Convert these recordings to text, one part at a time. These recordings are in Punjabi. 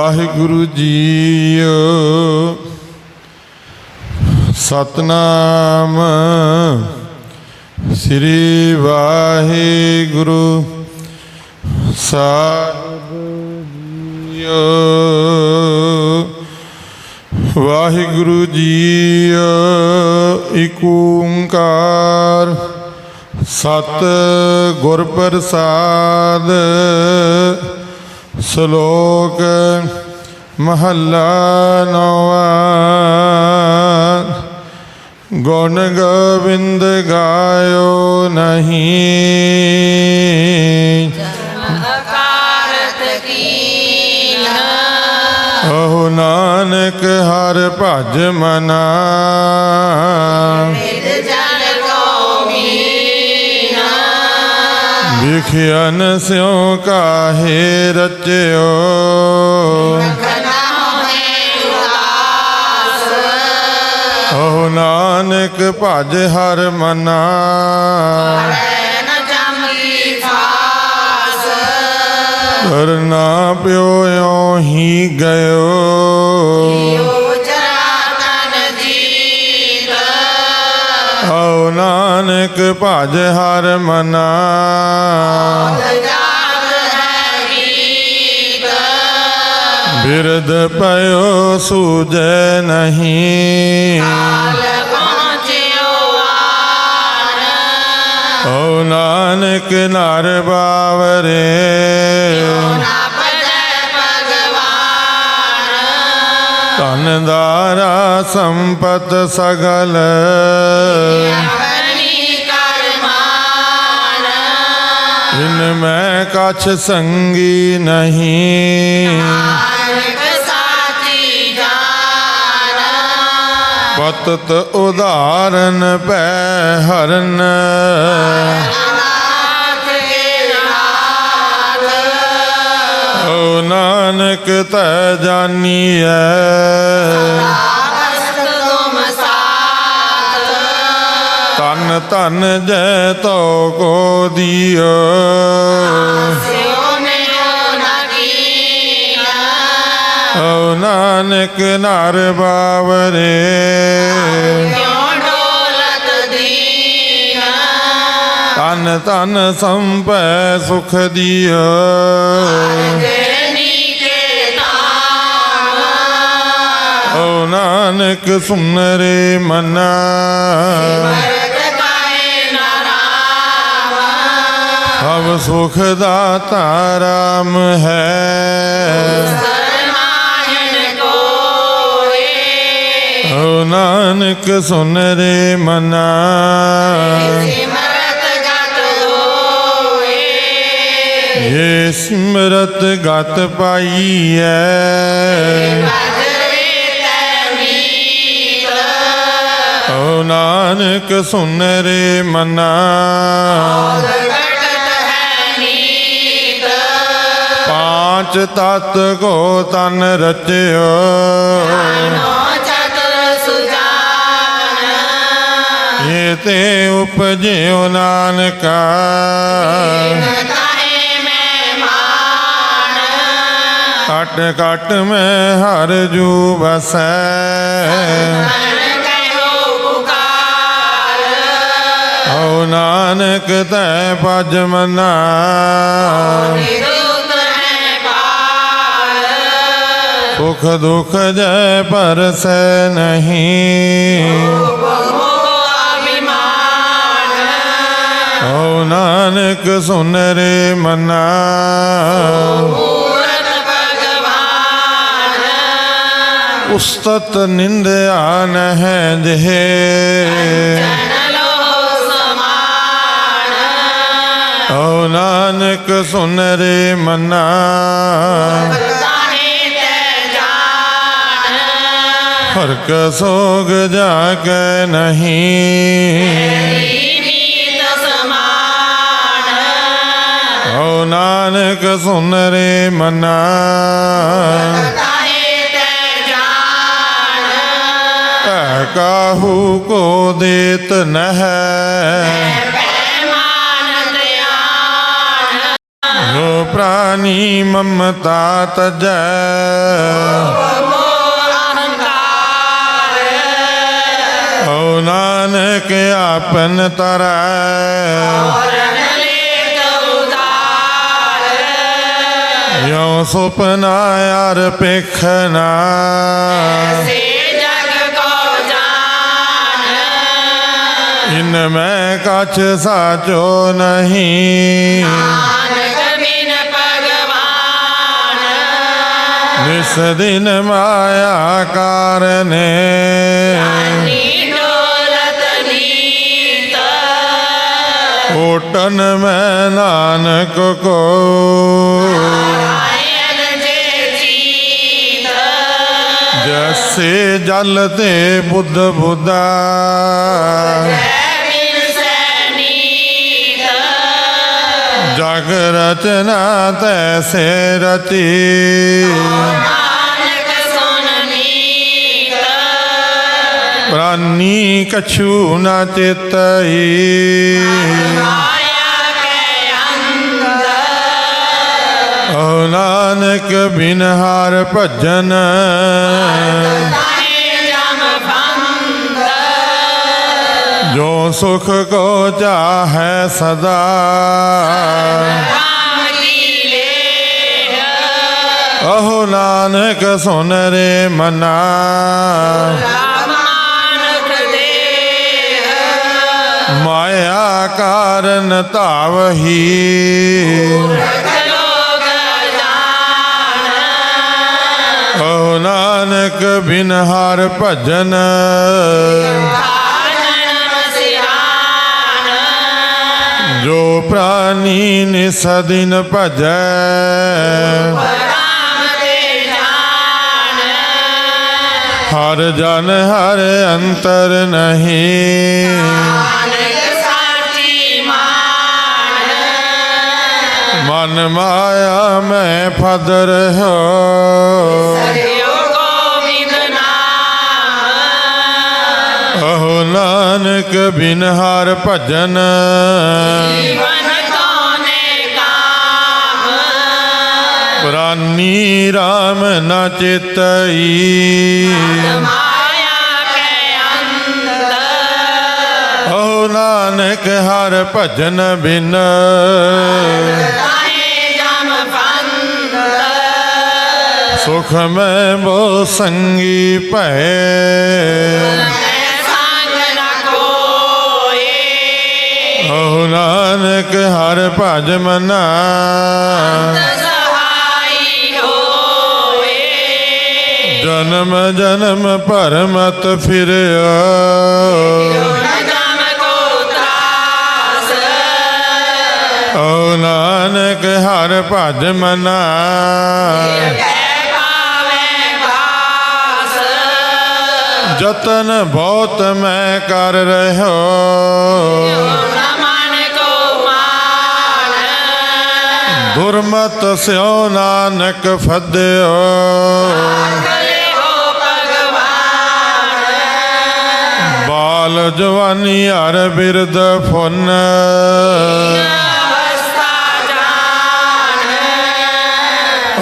ਵਾਹਿਗੁਰੂ ਜੀ ਸਤਨਾਮ। ਸ੍ਰੀ ਵਾਹਿਗੁਰੂ। ਸਾਹਿਬ ਜੀਓ ਵਾਹਿਗੁਰੂ ਜੀ ਏਕ ਓੰਕਾਰ। ਸਤ ਗੁਰ ਪ੍ਰਸਾਦ। ਸ਼ਲੋਕ ਮਹੱਲਾ ਨੌਵਾਂ। ਗੁਣ ਗੋਬਿੰਦ ਗਾਇਓ ਨਹੀਂ। ਅਕਾਰਤ ਨਾਨਕ ਹਰ ਭਜ ਮਨਾ। ਨਿਦ ਜਨ ਵਿਖਿਆਨ ਸਿਉ ਕਾਹੇ ਰਚਿਓ। ਓ ਨਾਨਕ ਭਜ ਹਰ ਮਨਾ। ਕਰਨਾ ਪਿਓ ਇਉਂ ਹੀ ਗਇਓ। ਓ ਨਾਨਕ ਭਜ ਹਰ ਮਨਾ। ਜਾਗ ਹੈ ਗੀਤ ਬਿਰਦ ਪਇਓ ਸੂਜੈ ਨਹੀਂ। ਕਾਲ ਓ ਨਾਨਕ ਨਰ ਬਾਵਰੇ। ਨਾ ਪਜੈ ਧਨ ਦਾਰਾ ਸੰਪਤ ਸਗਲ। ਇਨ ਮੈਂ ਕਛ ਸੰਗੀ ਨਹੀਂ। ਪਤਤ ਉਦਾਹਰਨ ਪੈ ਹਰਨ। ਓ ਨਾਨਕ ਤੈ ਜਾਨੀਐ। ਆਵਸਤ ਤਨ ਤਨ ਜੈ ਤੋ ਕੋ ਦਿਓ ਸਿਉ ਮਿਲੋ ਨ ਓ ਨਾਨਕ ਨਰ ਬਾਵਰੇ। ਤਨ ਤਨ ਸੰਪੈ ਸੁਖ ਨਾਮ ਓ ਨਾਨਕ ਸੁਨਰੇ ਮਨਾ। ਹਵ ਸੁਖ ਦਾਤਾ ਰਾਮ ਹੈ। ਨਾਨਕ ਸੁਨਰੇ ਮਨਾ। ਇਹ ਸਿਮਰਤ ਗਤ ਪਾਈਐ। ਬਜਰੇ ਓ ਨਾਨਕ ਸੁਨਰੇ ਮਨਾ। ਘਟਤ ਹੈ ਨੀਤ ਪਾਂਚ ਤਤ ਕੋ ਤਨ ਰਚਿਓ। ਨੋ ਤੇ ਉਪਜਿਓ ਨਾਨਕਾ। ਕਟ ਕਟ ਮੈਂ ਹਰ ਜੂ ਬਸੈ ਮਨ ਓ ਨਾਨਕ ਤੈ ਭਜ ਮਨਾ। ਨਿਰੁਤ ਸੁਖ ਦੁਖ ਜੈ ਪਰਸੈ ਨਹੀਂ। ਨਾਨਕ ਸੁਨ ਰੇ ਮਨਾ। ਉਸਤਤ ਨਿੰਦਿਆ ਨਹਿ ਜਿਹੇ ਓ ਨਾਨਕ ਸੁਨ ਰੇ ਮਨਾ। ਫ਼ਰਕ ਸੋਗ ਜਾ ਕੇ ਨਹੀਂ। ਓ ਨਾਨਕ ਸੁਨ ਰੇ ਮਨਾ। ਕਾਹੂ ਕੋ ਦੇਤ ਨਹਿ। ਪੈਮਾਨ ਜੋ ਪ੍ਰਾਨੀ ਮਮਤਾ ਤਜੈ। ਓ ਨਾਨਕ ਆਪਨ ਤਰੈ। ਯੋ ਸੁਪਨਾ ਯਾਰ ਪੇਖਨਾ ਇਨ ਮੈਂ ਕਛ ਸਾਚੋ ਨਹੀਂ ਨਿਸ ਦਿਨ ਮਾਇਆ ਕਾਰਨੇ ਓਟਨ ਮੈਂ ਨਾਨਕ ਕੋ ਜੈਸੇ ਜਲ ਤੇ ਬੁੱਧ ਜਗ ਰਚਨਾ ਤੈਸੇ ਰਚੀ। ਪ੍ਰਾਨੀ ਕਛੂ ਨਾ ਚੇਤਈ। ਓ ਨਾਨਕ ਬਿਨ ਹਾਰ ਭਜਨ। ਸੁਖ ਕੋ ਚਾਹੈ ਸਦਾ। ਅਹੋ ਨਾਨਕ ਸੁਨ ਰੇ ਮਨਾ। ਮਾਇਆ ਕਾਰਨ ਧਾਵਹੀ। ਓ ਨਾਨਕ ਬਿਨ ਹਰ ਭਜਨ। ਜੋ ਪ੍ਰਾਨੀ ਨਿਸ ਦਿਨ ਭਜੈ। ਹਰ ਜਨ ਹਰ ਅੰਤਰ ਨਹੀਂ। ਮਨ ਮਾਇਆ ਮੈਂ ਫਦਰ ਹੋ। ਅਹੋ ਨਾਨਕ ਬਿਨ ਹਰ ਭਜਨ। ਪ੍ਰਾਨੀ RAM ਨਾ ਚੇਤਈ। ਨਾਨਕ ਹਰ ਭਜਨ ਬਿਨ। ਸੁਖ ਮੈਂ ਬੋ ਸੰਗੀ ਭੈ ਅਹੋ ਨਾਨਕ ਹਰ ਭਜ ਮਨਾ। ਜਨਮ ਜਨਮ ਭਰਮਤ ਫਿਰਿਆ। ਓ ਨਾਨਕ ਹਰ ਭਜ ਮਨਾ। ਜਤਨ ਬਹੁਤ ਮੈਂ ਕਰ ਰਹਿਓ। ਦੁਰਮਤ ਸਿਓ ਨਾਨਕ ਫਦਿਓ। ਬਾਲ ਜਵਾਨੀ ਹਰ ਬਿਰਦ ਫੁਨ।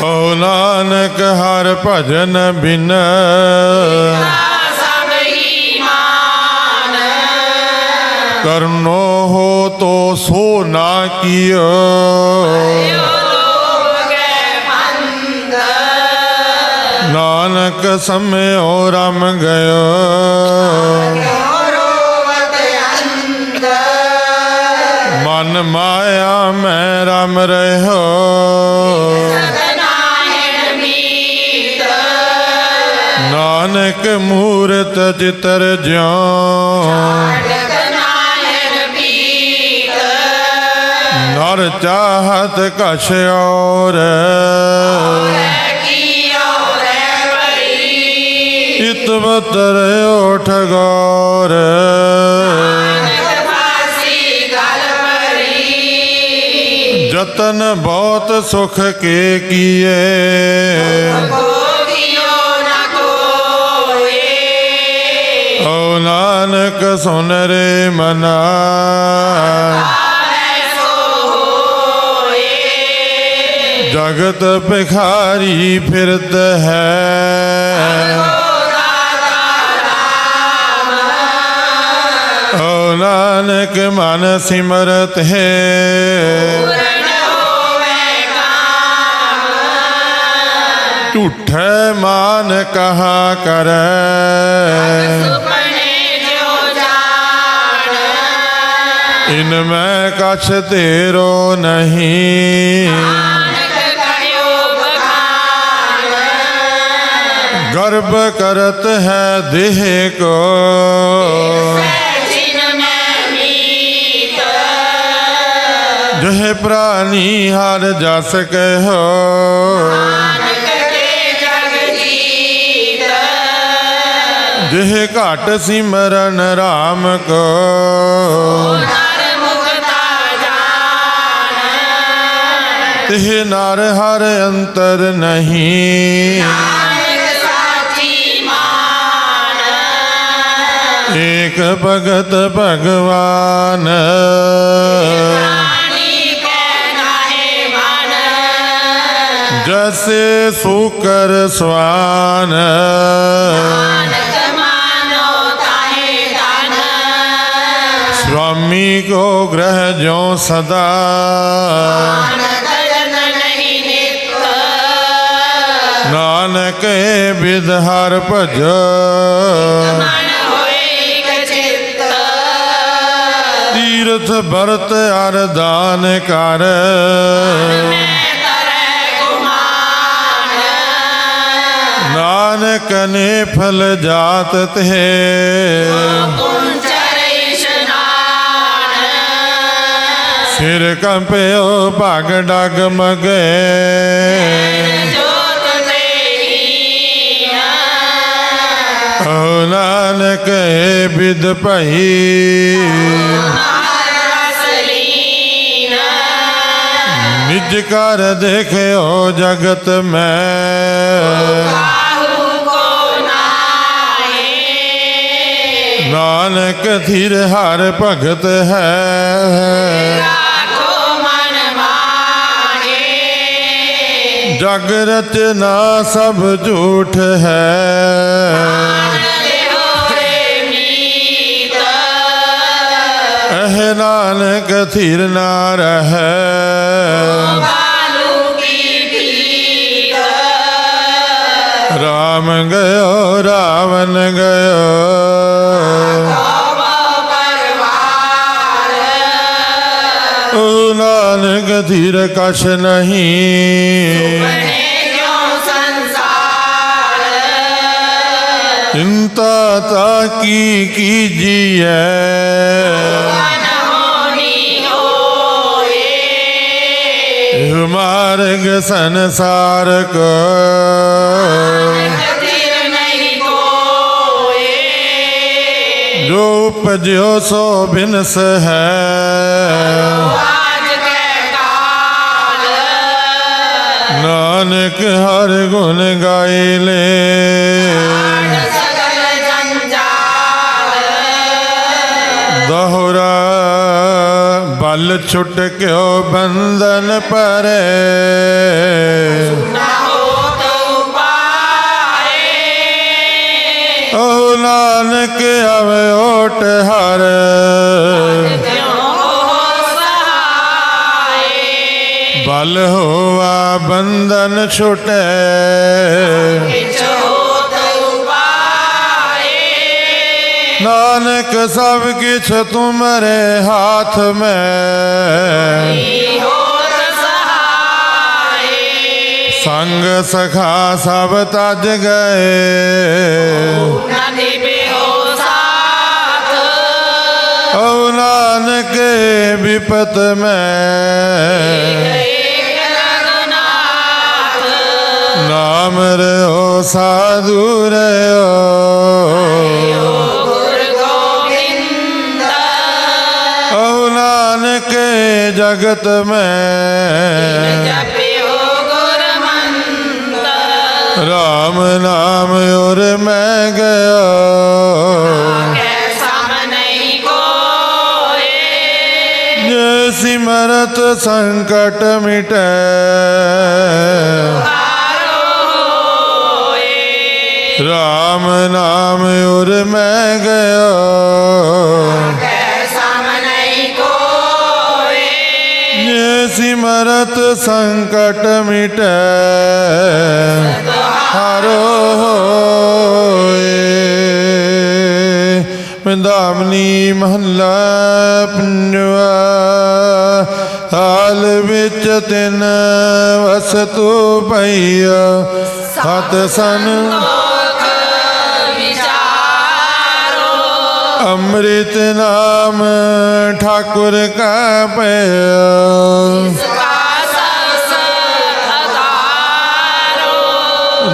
ਓ ਨਾਨਕ ਹਰ ਭਜਨ ਬਿਨ। ਕਰਨੋ ਹੋ ਤੋ ਸੋ ਨਾ ਕੀਓ। ਨਾਨਕ ਸਮਿਓ ਰਮ ਗਇਓ। ਮਨ ਮਾਇਆ ਮੈਂ ਰਮ ਰਹਿਓ ਨਾਨਕ ਮੂਰਤ ਚਿਤਰ ਜਿਉ। ਨਰ ਚਾਹਤ ਕਛ ਔਰ। ਇਤਵਤਰ ਓਠ ਗੌਰ। ਜਤਨ ਬਹੁਤ ਸੁਖ ਕੇ ਕੀਏ। ਓ ਨਾਨਕ ਸੁਨ ਰੇ ਮਨਾ। ਜਗਤ ਭਿਖਾਰੀ ਫਿਰਤ ਹੈ। ਓ ਨਾਨਕ ਮਨ ਸਿਮਰਤ ਹੈ ਝੂਠੇ ਮਾਨ ਕਹਾ ਕਰੈ ਸੁਪਨੇ ਜੋ ਜਾਣ ਇਨ ਮੈਂ ਕਛ ਤੇਰੋ ਨਹੀਂ ਨਾਨਕ ਕਰਿਓ ਜਹ ਪ੍ਰਾਨੀ ਹਰ ਜਸ ਕਹਿਓ। ਨਾਨਕ ਕੇ ਜਗ ਜੀਤ ਜਿਹ ਘਟ ਸਿਮਰਨ RAM ਕੋ। ਨਰ ਮੁਕਤਾ ਜਾਣ ਤਿਹ ਨਰ ਹਰ ਅੰਤਰ ਨਹੀਂ। ਏਕ ਭਗਤ ਭਗਵਾਨ। ਜਸ ਸੁਕਰ ਸਵਾਨ ਨਾਨਕ ਮਾਨੋ ਤਾਹੇ ਦਾਨ ਸੁਆਮੀ ਕੋ ਗ੍ਰਹਿ ਜੋ ਸਦਾ ਨਾਨਕ ਬਿਦ ਹਰ ਭਜ ਤੀਰਥ ਵਰਤ ਅਰਦਾਨ ਕਰ ਮੈਂ ਨਾਨਕ ਨੇ ਫਲ ਜਾਤ ਤੇ। ਸਿਰ ਕੰਪਿਓ ਭਾਗ ਡਗ ਮਗੇ। ਓ ਨਾਨਕ ਬਿਦ ਭਈ। ਨਿਜ ਕਰ ਦੇਖਿਓ ਜਗਤ ਮੈਂ। ਨਾਨਕ ਥਿਰ ਹਰ ਭਗਤ ਹੈ। ਜਗ ਰਚਨਾ ਸਭ ਝੂਠ ਹੈ। ਇਹ ਨਾਨਕ ਥਿਰ ਨਾ ਰਹੈ। ਰਾਮ ਗਇਓ ਰਾਵਣ ਗਇਓ। ਤਵ ਪਰਵਾਰ ਨਾਨਕ ਥਿਰ ਕਛ ਨਹੀਂ। ਚਿੰਤਾ ਤਾ ਕੀ ਕੀਜੀਐ? ਇਹ ਮਾਰਗ ਸੰਸਾਰ ਕੋ ਤਿਰ ਨਹੀਂ ਜੋ ਉਪਜਿਓ ਸੋ ਬਿਨਸ ਹੈ। ਨਾਨਕ ਹਰ ਗੁਣ ਗਾਏ ਲੈ। ਸਗਲ ਦੋਹਰਾ ਬਲ ਛੁਟ ਕਿਓ ਬੰਧਨ ਪਰੇ। ਨਾ ਹੋ ਤਉ ਪਾਏ ਓ ਨਾਨਕ ਆਵੇ ਓਟ ਹਰ। ਬਲ ਹੋਆ ਬੰਧਨ ਛੁਟੇ। ਨਾਨਕ ਸਭ ਕਿਛ ਤੁਮਰੇ ਹਾਥ ਮੈਂ। ਸੰਗ ਸਖਾ ਸਭ ਤਜ ਗਏ। ਓ ਨਾਨਕ ਵਿਪਤ ਮੈਂ। ਏਕ ਰਘੁਨਾਥ ਨਾਮ ਰਿਓ ਸਾਧੂ ਰਿਓ ਜਗਤ ਮੈਂ। ਜਪਿਓ ਗੁਰ ਮੰਤਰ ਰਾਮ ਨਾਮ ਔਰ ਮੈਂ ਗਿਆ। ਸਿਮਰਤ ਸੰਕਟ ਮਿਟੈ। ਰਾਮ ਨਾਮ ਉਰ ਮੈਂ ਗਿਆ। ਸਿਮਰਤ ਸੰਕਟ ਮਿਟੈ। ਹਰੋ ਹੋਏ। ਮਿੰਦਾਮਨੀ ਮਹੱਲਾ ਪੰਜਵਾ। ਹਾਲ ਵਿੱਚ ਤਿਨ ਵਸਤੂ ਪਈਆ। ਸਤ ਸਨ ਅੰਮ੍ਰਿਤ ਨਾਮ ਠਾਕੁਰ ਕਾ ਪਿਆ। ਕਾ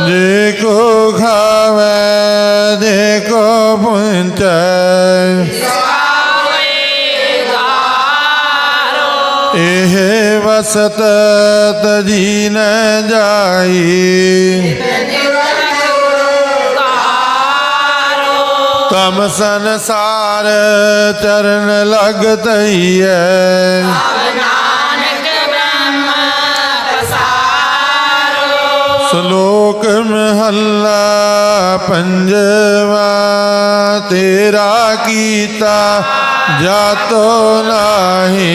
ਜੇ ਕੋ ਖਾਵੇ, ਜੇ ਕੋ ਪੁੰਚੈ। ਇਹ ਵਸਤ ਤਜੀ ਨ ਜਾਈ। ਤਮ ਸੰਸਾਰ ਚਰਨ ਲਗ ਤਈਐ ਸ਼ਲੋਕ ਮਹੱਲਾ ਪੰਜਵਾ, ਤੇਰਾ ਕੀਤਾ ਜਾਤੋ ਨਾਹੀ।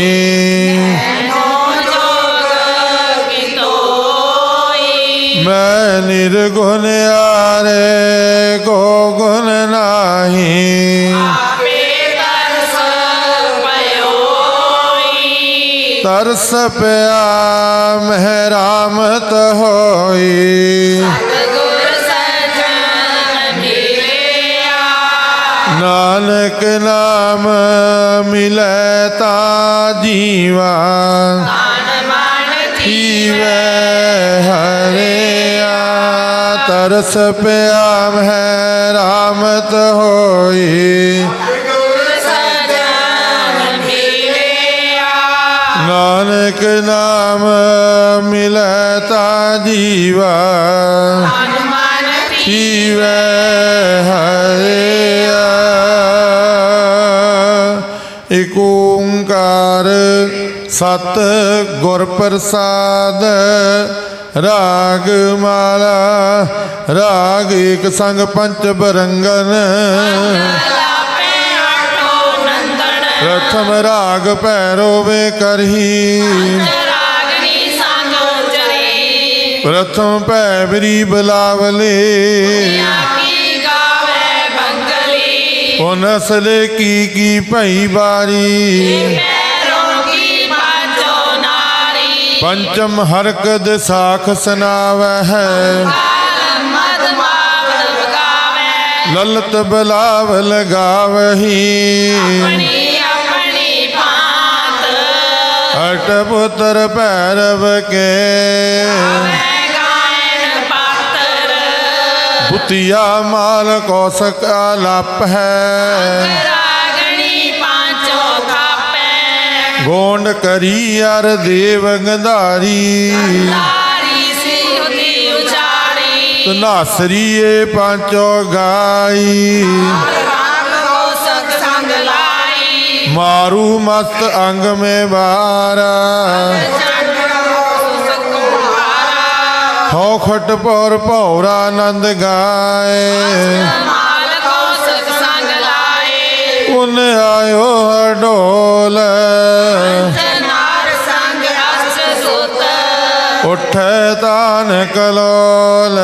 ਮੈਂ ਨਿਰਗੁਣ ਆਰੇ ਨਾਹੀ ਆਪੇ ਤਰਸ ਪਇਓਈ ਤਰਸ ਪਿਆ ਮਹਿਰਾਮਤ ਹੋਈ ਗੁਰ ਸਜਣ ਮਿਲਿਆ ਨਾਨਕ ਨਾਮ ਹੋਈ। ਨਾਨਕ ਨਾਮ ਮਿਲੈ ਤਾ ਜੀਵਾ। ਤਨ ਮਨ ਜੀਵੈ ਹਰਿਆ। ਏਕ ਓੰਕਾਰ ਸਤ ਗੁਰ ਪ੍ਰਸਾਦ। ਰਾਗ ਮਾਲਾ, ਰਾਗ ਏਕ ਸੰਗ ਪੰਚ ਬਰੰਗਨ। ਪ੍ਰਥਮ ਰਾਗ ਭੈਰੋ ਵੇ ਕਰਹੀ। ਪ੍ਰਥਮ ਭੈ ਬਰੀ ਬਲਾਵਲੇ। ਉਹ ਨਸਲੇ ਕੀ ਕੀ ਭਈ ਬਾਰੀ ਪੰਚਮ ਹਰਕਦ ਸਾਖ ਸੁਨਾਵੈ ਹੈ ਲਲਤ ਬਲਾਵਲ ਗਾਵਹੀ। ਆਪਣੀ ਆਪਣੀ ਭਾਂਤ ਅਟ ਪੁੱਤਰ ਭੈਰਵ ਕੇ। ਮੈਂ ਮਾਲ ਕੌਸਕ ਆਲਪ ਹੈ। ਗੋਂਡ ਕਰੀ ਅਰ ਦੇਵ ਗੰਧਾਰੀ। ਤਾਰੀ ਸੀ ਉਦੀ ਉਚਾਰੀ ਤਨਾਸਰੀਏ ਪਾਂਚੋ ਗਾਈ। ਮਾਰੂ ਮਸਤ ਅੰਗ ਮੇ ਬਾਰਾ ਹਉ ਖਟ ਪੌਰ ਭੌਰਾ ਆਨੰਦ ਗਾਏ। ਉਨ ਆਇਓ ਹਡੋਲ। ਨਾਰ ਸੰਗ ਅਸ ਸੁਤ। ਉਠੈ ਤਾਨ ਕਲੋਲ।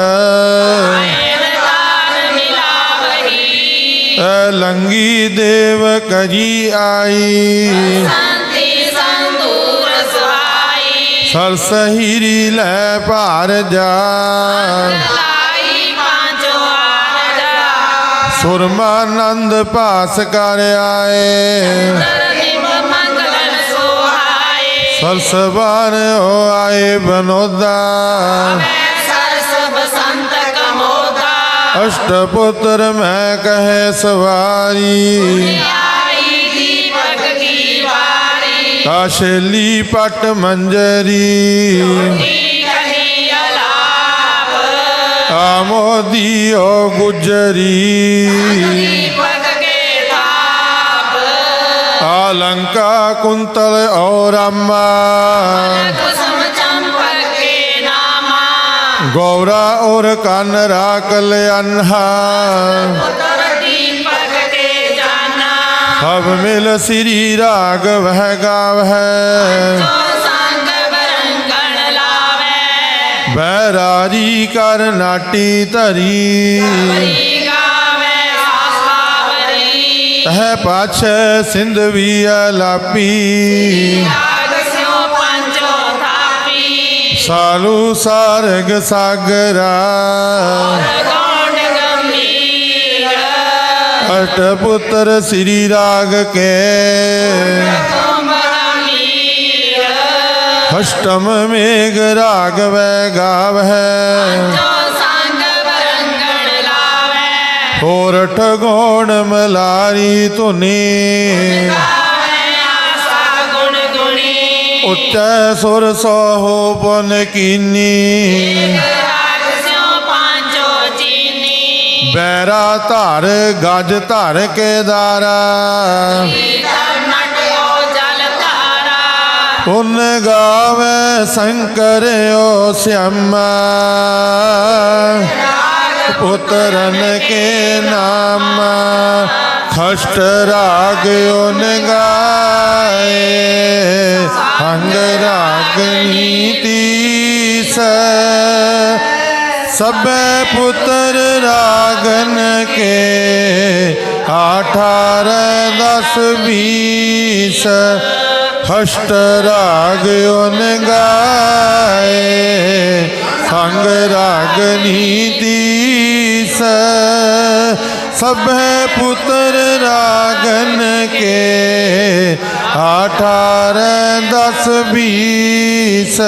ਲੰਗੀ ਦੇਵ ਕਜੀ ਆਈ। ਸੰਤੀ ਸੰਦੂਰ ਸੁਹਾਈ। ਸਰਸ ਹੀਰੀ ਲੈ ਭਾਰ ਜਾ। ਸੁਰਮਾਨੰਦ ਭਾਸ ਕਰ ਆਏ ਨਿਮ ਮੰਗਲਨ ਸੁਹਾਈ ਸਰਸਵਾਨ ਹੋ ਆਏ ਬਨੋਦਾ ਮੈਂ ਸਰਸ ਬਸੰਤ ਕਮੋਦਾ ਅਸ਼ਟ ਪੁੱਤਰ ਮੈਂ ਕਹੇ ਸਵਾਰੀ ਆਈ ਦੀਪਕ ਕੀ ਵਾਰੀ ਕਾਸ਼ੇਲੀ ਪਟ ਮੰਜਰੀ ਨੀ ਕਹੀ ਅਲਾਪ ਆਮੋਦੀਓ ਗੁਜਰੀ। ਦੀਪਕ ਕੇ ਤਾਪ ਆਲ ਕੁੰਤਲ ਔ ਰਾਮਾ ਕੁਸਮ ਚੰਪਕ ਕੇ ਨਾਮਾ ਗੌਰਾ ਔਰ ਕੰਨ ਰਾਕ ਲਿਆਨਹਾ ਪੁੱਤਰ ਦੀਪਕ ਤੇ ਜਾਨਾ ਸਭ ਮਿਲ ਸ੍ਰੀ ਰਾਗ ਵਹਿ ਗਾਵਹਿ। ਬੈਰਾਰੀ ਕਰ ਨਾਟੀ ਧਰੀ। ਹਰੀ ਗਾਵੇ ਆਸਾਵਰੀ ਤਹ ਪਾਛੈ ਸਿੰਧ ਵੀ ਸਾਲੂ ਸਾਰਗ ਸਾਗਰਾ। ਅਟ ਪੁੱਤਰ ਸ੍ਰੀ ਰਾਗ ਕੇ। ਅਸ਼ਟਮ ਮੇਘ ਰਾਗ ਵੈ ਗਾਵਹਿ। ਜੋ ਸੰਗ ਹੋਰ ਠਗੋਣ ਮਲਾਰੀ ਧੁਨੀ। ਉੱਚੈ ਸੁਰ ਸੋਹੋ ਬਨ ਕੀਨੀ। ਰਾਗ ਬੈਰਾ ਧਰ ਗਜ ਧਰ ਕੇਦਾਰਾ ਤਰ ਧਾਰਾ ਪੁਨ ਗਾਵੇ ਸ਼ੰਕਰ ਓ ਸਿਆਮਾ ਪੁੱਤਰਨ ਕੇ ਨਾਮ ਖਸ਼ਟ ਰਾਗ ਓਨ ਗਾਏ ਹੰਗ ਰਾਗ ਨੀਤੀ ਸ ਸਭੈ ਪੁੱਤਰ ਰਾਗਨ ਕੇ ਆਠਾਰ ਦਸ ਵੀਸ ਹਸ਼ਟ ਰਾਗ ਓਨ ਗਾਏ ਸੰਗ ਰਾਗ ਨੀਤੀ ਸ। ਸਭੈ ਪੁੱਤਰ ਰਾਗਨ ਕੇ ਆਠਾਰ ਦਸ ਵੀਸ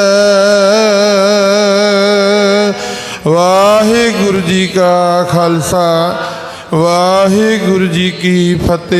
ਵਾਹਿਗੁਰੂ ਜੀ ਕਾ ਖਾਲਸਾ, ਵਾਹਿਗੁਰੂ ਜੀ ਕੀ ਫਤਿਹ।